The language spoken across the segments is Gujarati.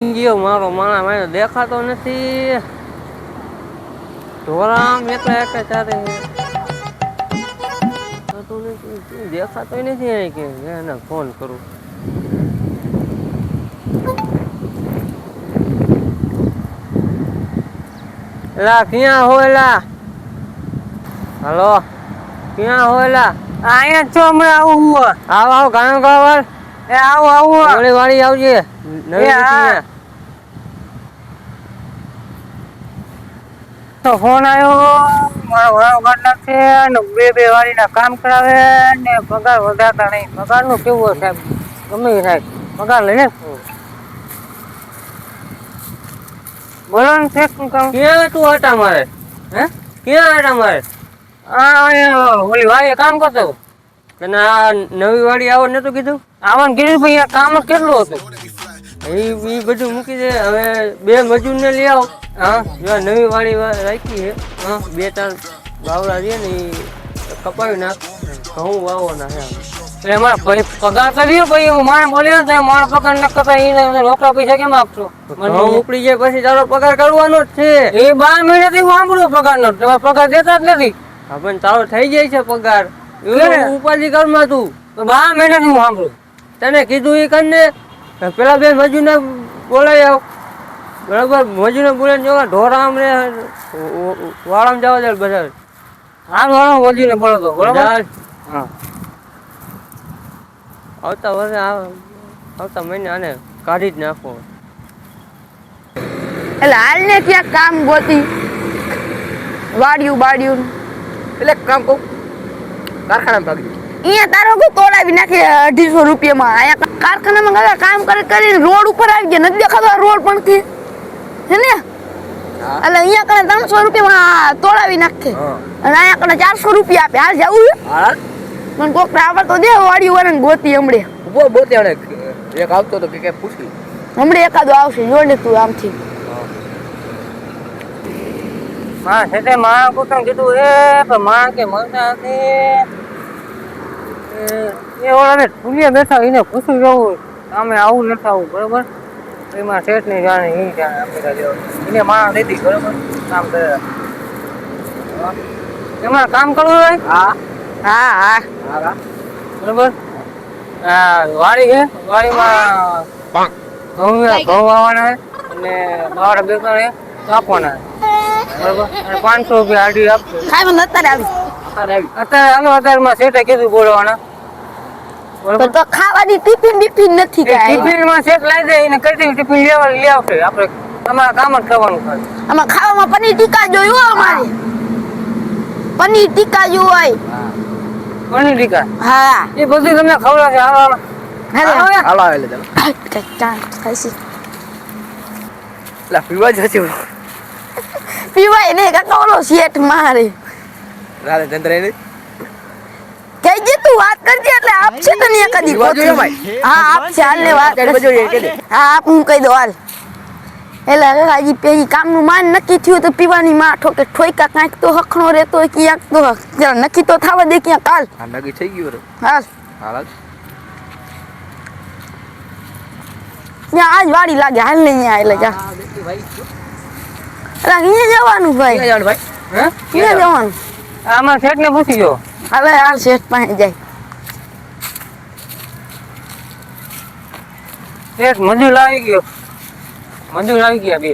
ગયો મારો માણા મને દેખાતો નથી. ઢોરામ એકલા એકલા ચારે. દેખાતું નથી, અહીં કે એને ફોન કરું. લા ક્યાં હોયલા હલો? ક્યાં હોયલા અહીંયા છો હમણાં આવું હું? આવ આવ ગાયો ગાવર એ આવો આવું. વાળી વાળી આવજે નવી તો ફોન આવ્યો મારો વાળા ઘટના છે ને બે બે વાળીના કામ કરાવે ને પગાર વધારતા નહીં. પગારનું કેવું હોય સાહેબ? ગમે સાહેબ. પગાર લઈને. બોલો ને શેખ શું કામ? ક્યાં તું હતા મારે? હે? ક્યાં હતા મારે? આ ઓલી વાળીએ કામ કરતો. તને આ નવી વાડી આવો નતું કીધું? આવવાનું કીધું ભાઈ આ કામ કેટલું હતું? એ બધું મૂકી દે. હવે બે મજૂર ને લઈ આવો. હા જો નવી વાડી રાખી છે. હા બે ત્રણ બાવડા છે ને એ કપાવી નાખ. ઘઉં ના છે એટલે અમારે ભાઈ પગાર કર્યો ભાઈ હું મારે બોલ્યો તો માણ પગાર ન કરતા એને રોકડા પૈસા કેમ આપશો? મને ઉપડી જાય પછી તારો પગાર કરવાનો જ છે. એ બાર મહિનાથી હું સાંભળું પગાર નો તમારે પગાર દેતા જ નથી. હા પણ તારો થઈ જાય છે પગાર. ઉપાધિ કરમાં તું. તો બાર મહિનાથી હું સાંભળું. તને કીધું એ કરીને પેલા બે મજૂરને બોલાવી આવ. બરાબર? મજૂરને બોલાવીને જોવા ઢોરામ રે વાળામાં જવા દે બધા. હાલ વાળા વધીને બોલો તો બરોબર? હા. આવતા વર્ષે આવતા મહિને આને કાઢી જ નાખો. એટલે હાલને ક્યાંક કામ ગોતી. વાડિયું બાડિયું. એટલે એક કામ કહું કારખાના ભાગી અહીંયા તારો શું તોડાવી નાખે અઢીસો રૂપિયામાં? અહીંયા કારખાનામાં ગયા કામ કરે કરીને રોડ ઉપર આવી ગયા નથી દેખાતો રોડ પણ થી હે ને? એટલે અહીંયા કને ત્રણસો રૂપિયામાં તોડાવી નાખે. અને અહીંયા કને ચારસો રૂપિયા આપે. હાલ જવું છે પણ મને કોક આવડ તો દે વાડિયું વાળાને ગોતી હમણે. ઊભો બોતે એક આવતો તો કે કે પૂછી. હમણે એકાદો આવશે જોડે તું આમથી. હા છે તે માં કુટુંબ કીધું એ પણ માં કે મળતા નથી. એ- એ ઓલાને ભૂલ્યા બેઠા એને પૂછ્યું જવું સામે આવું નથી આવું બરોબર? એમાં શેઠની જાણે એ જાણે આપણે લેવાનું. એને માં લીધી બરોબર? કામ કરે. હા. એમાં કામ કરવું હોય? હા. હા હા. હા હા. બરોબર? આ વાડી છે વાડીમાં ઘઉં ઘઉં વાવવાના અને બાવડા બેસવાના કાપવાના બરોબર? અને પાંચસો રૂપિયા આડી આપશે ખાઈ મને અત્યારે આવી. અત્યારે હાલો અત્યારમાં શેઠે કીધું બોલવાના. તો ખાવાની ટિફિન નથી કાંઈ. ટિફિનમાં શેઠ લાવી ટિફિન લઈ આવશે. આપણે તમારે કામ જ કરવાનું આમાં ખાવામાં પનીર ટીકા જોયું હો. અમારે? પનીર ટીકા જોયું હોય. પનીર ટીકા? હા. એ બધું તમને ખબર છે. હાલો હાલો. હાલો. ચાલો. ખાઈશી. પીવા પીવાય નહીં કાકા ઓલો શેઠ મારે. રાતે ચંદ્ર એને કઈ જે તું? વાત કરજે એટલે આપશે તને કદી જોઈએ ભાઈ. હા આપશે હાલ ને વાત દે. હા આપ હું કહી દઉં હાલ. એટલે હવે હજી પેલી કામનું માન નક્કી થયું તો પીવાની માં ઠોકે ઠોઈકા કાંઈક તો હખણો રહેતો હોય ક્યાંક તો જરા નક્કી તો થવા દે ક્યાંક હાલ હા નગી થઈ ગયું હાલ. હાલ. ત્યાં આજ વાડી લાગે હાલ ને અહીંયા એટલે જા. હા અહીંયા જવાનું ભાઈ. જવાનું ભાઈ? હે? જવાનું. આમાં શેઠ ને પૂછી જો હવે હાલ શેઠ પાસે જાય. શેઠ મજૂર આવી ગયો. મજૂર આવી ગયા બે.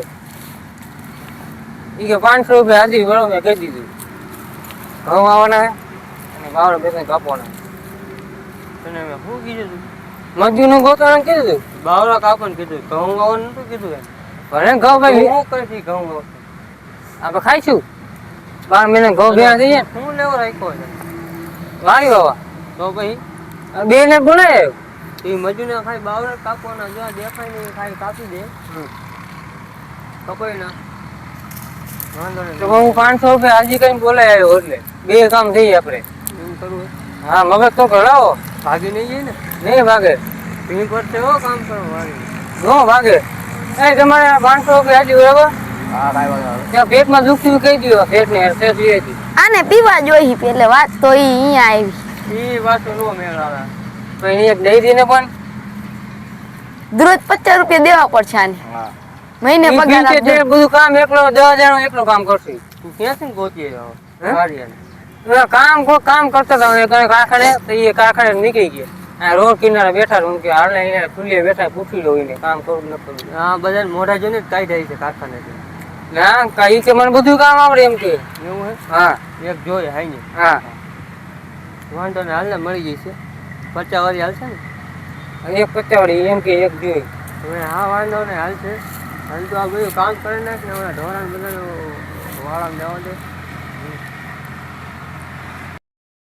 ઈ કે પાંચસો રૂપિયા હાજી બરોબર મેં કહી દીધું. ઘઉં આવવાના છે અને બાવડા બે ત્રણ કાપવાના તને મેં શું કીધું તું? મજૂરનું ગોતાવાનું કીધું બાવળા કાપવાનું કીધું ઘઉં વાવવાનું નતું કીધું એમ. ભલે ઘઉં ભાઈ હું કરતી ઘઉં? આપણે ખાઈશું બાર મહિને ઘઉં ભેગા થઈ જાય. હું લેવો રાખ્યો છે? વાળી બાવા તો ભાઈ બે ને બોલાય એ મજૂરને ખાલી બાવર કાપવાના જો દેખાય ને એ ખાલી કાપી દે. કપાઈ ના તો હું પાંચસો રૂપિયા હાજી કઈ બોલાય આવ્યો એટલે. બે કામ થઈ આપણે. એમ કરવું હા? મગજ તો ઘડાવો. ભાગી નહીં જાય ને? નહીં ભાગે. ભીણ પડશે હો કામ કરો ભાગે નો ભાગે. એ તમારે પાંચસો રૂપિયા હાજી બરાબર? હા કાંઈ વાંધો નહીં. ત્યાં પેટમાં દુખતું કહી દો પેટ ને શેષ લઈ આને પીવા જોઈ એટલે વાત તો ઈ અહીંયા આવી. એ વાતો નો મેળ આવે તો એની એક દઈ દઈને પણ. દરરોજ પચાસ રૂપિયા દેવા પડશે આને. મહિને પગાર આપજો. બધું કામ એકલો દસ જણો એકલો કામ કરશે. તું ક્યાંથી ગોતીએ કામ કોઈ કામ કરતા હતા કારખાને તો એ કારખાને નીકળી ગયા. આ રોડ કિનારે બેઠા હું કે હાલ અહીંયા ખુલ્લી બેઠા પૂછી લો એને કામ કરવું ન કરવું હા બધા મોઢા જોઈને કાઢી જાય છે કારખાને ના કઈ કે મને બધું કામ આવડે એમ કે. એવું હે? હા. એક જોઈએ હાઈ ને હા. વાંધો ને હાલ ને મળી જશે પચાસ વાળી હાલશે ને? એક વાળી એમ કે એક જોઈ. હવે હા વાંધો ને હાલશે. હાલ તો આ બધું કામ કરી નાખ ને હવે ઢોરણ બધા વાળા જવા દે.